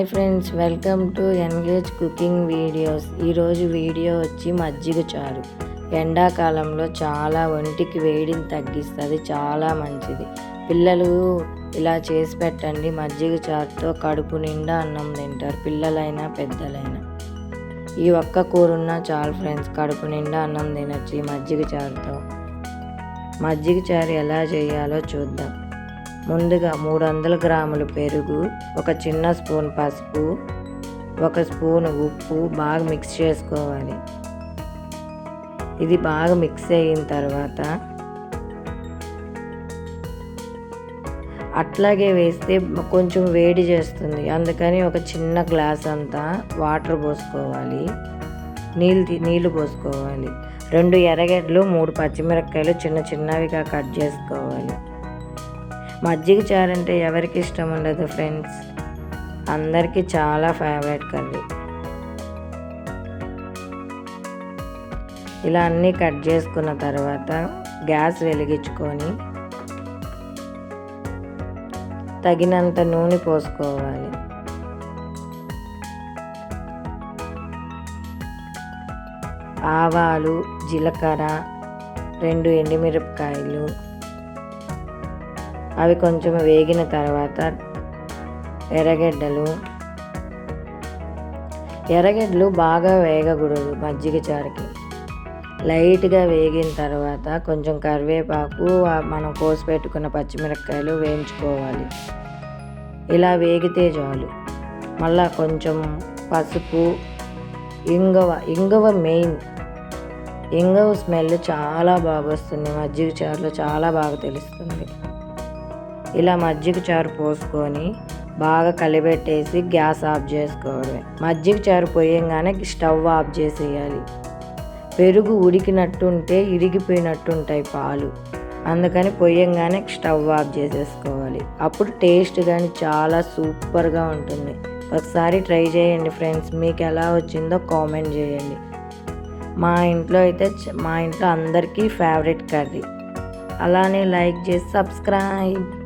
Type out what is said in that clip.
Hi friends welcome to engage cooking videos. ఈరోజు video వచ్చి మజ్జిగ చారు. ఎండాకాలంలో చాలా ఒంటికి వేడిని తగ్గిస్తుంది చాలా మంచిది. పిల్లలు ఇలా చేసి పెట్టండి మజ్జిగ చారుతో కడుపు నిండా అన్నం తింటారు పిల్లలైనా పెద్దలైనా. ఈ ఒక్క కూర ఉన్నా చాలు ఫ్రెండ్స్ కడుపు నిండా అన్నం తినొచ్చు ఈ మజ్జిగ చారుతో. మజ్జిగ చారు ఎలా చేయాలో చూద్దాం. ముందుగా మూడు వందల గ్రాములు పెరుగు ఒక చిన్న స్పూన్ పసుపు ఒక స్పూన్ ఉప్పు బాగా మిక్స్ చేసుకోవాలి. ఇది బాగా మిక్స్ అయిన తర్వాత అట్లాగే వేస్తే కొంచెం వేడి చేస్తుంది. అందుకని ఒక చిన్న గ్లాస్ అంతా వాటర్ పోసుకోవాలి. నీళ్ళు తీ- నీళ్ళు పోసుకోవాలి. రెండు ఎర్రగడ్డలు మూడు పచ్చిమిరపకాయలు చిన్న చిన్నవిగా కట్ చేసుకోవాలి. మజ్జిగ చారంటే ఎవరికి ఇష్టం ఉండదు ఫ్రెండ్స్. అందరికీ చాలా ఫేవరెట్ కర్రీ. ఇలా అన్నీ కట్ చేసుకున్న తర్వాత గ్యాస్ వెలిగించుకొని తగినంత నూనె పోసుకోవాలి. ఆవాలు జీలకర్ర రెండు ఎండుమిరపకాయలు అవి కొంచెం వేగిన తర్వాత ఎర్రగడ్డలు. ఎర్రగడ్డలు బాగా వేగకూడదు మజ్జిగ చారుకి. లైట్గా వేగిన తర్వాత కొంచెం కరివేపాకు మనం కోసి పెట్టుకున్న పచ్చిమిరపకాయలు వేయించుకోవాలి. ఇలా వేగితే చాలు. మళ్ళా కొంచెం పసుపు ఇంగవ ఇంగవ మెయిన్. ఇంగవ స్మెల్ చాలా బాగా వస్తుంది. మజ్జిగ చారులో చాలా బాగా తెలుస్తుంది. ఇలా మజ్జిగ చారు పోసుకొని బాగా కలిపెట్టేసి గ్యాస్ ఆఫ్ చేసుకోవడమే. మజ్జిగ చారు పోయంగానే స్టవ్ ఆఫ్ చేసేయాలి. పెరుగు ఉడికినట్టుంటే ఇరిగిపోయినట్టుంటాయి పాలు. అందుకని పొయ్యంగానే స్టవ్ ఆఫ్ చేసేసుకోవాలి. అప్పుడు టేస్ట్ కానీ చాలా సూపర్గా ఉంటుంది. ఒకసారి ట్రై చేయండి ఫ్రెండ్స్. మీకు ఎలా వచ్చిందో కామెంట్ చేయండి. మా ఇంట్లో అయితే మా ఇంట్లో అందరికీ ఫేవరెట్ కర్రీ. అలానే లైక్ చేసి సబ్స్క్రైబ్.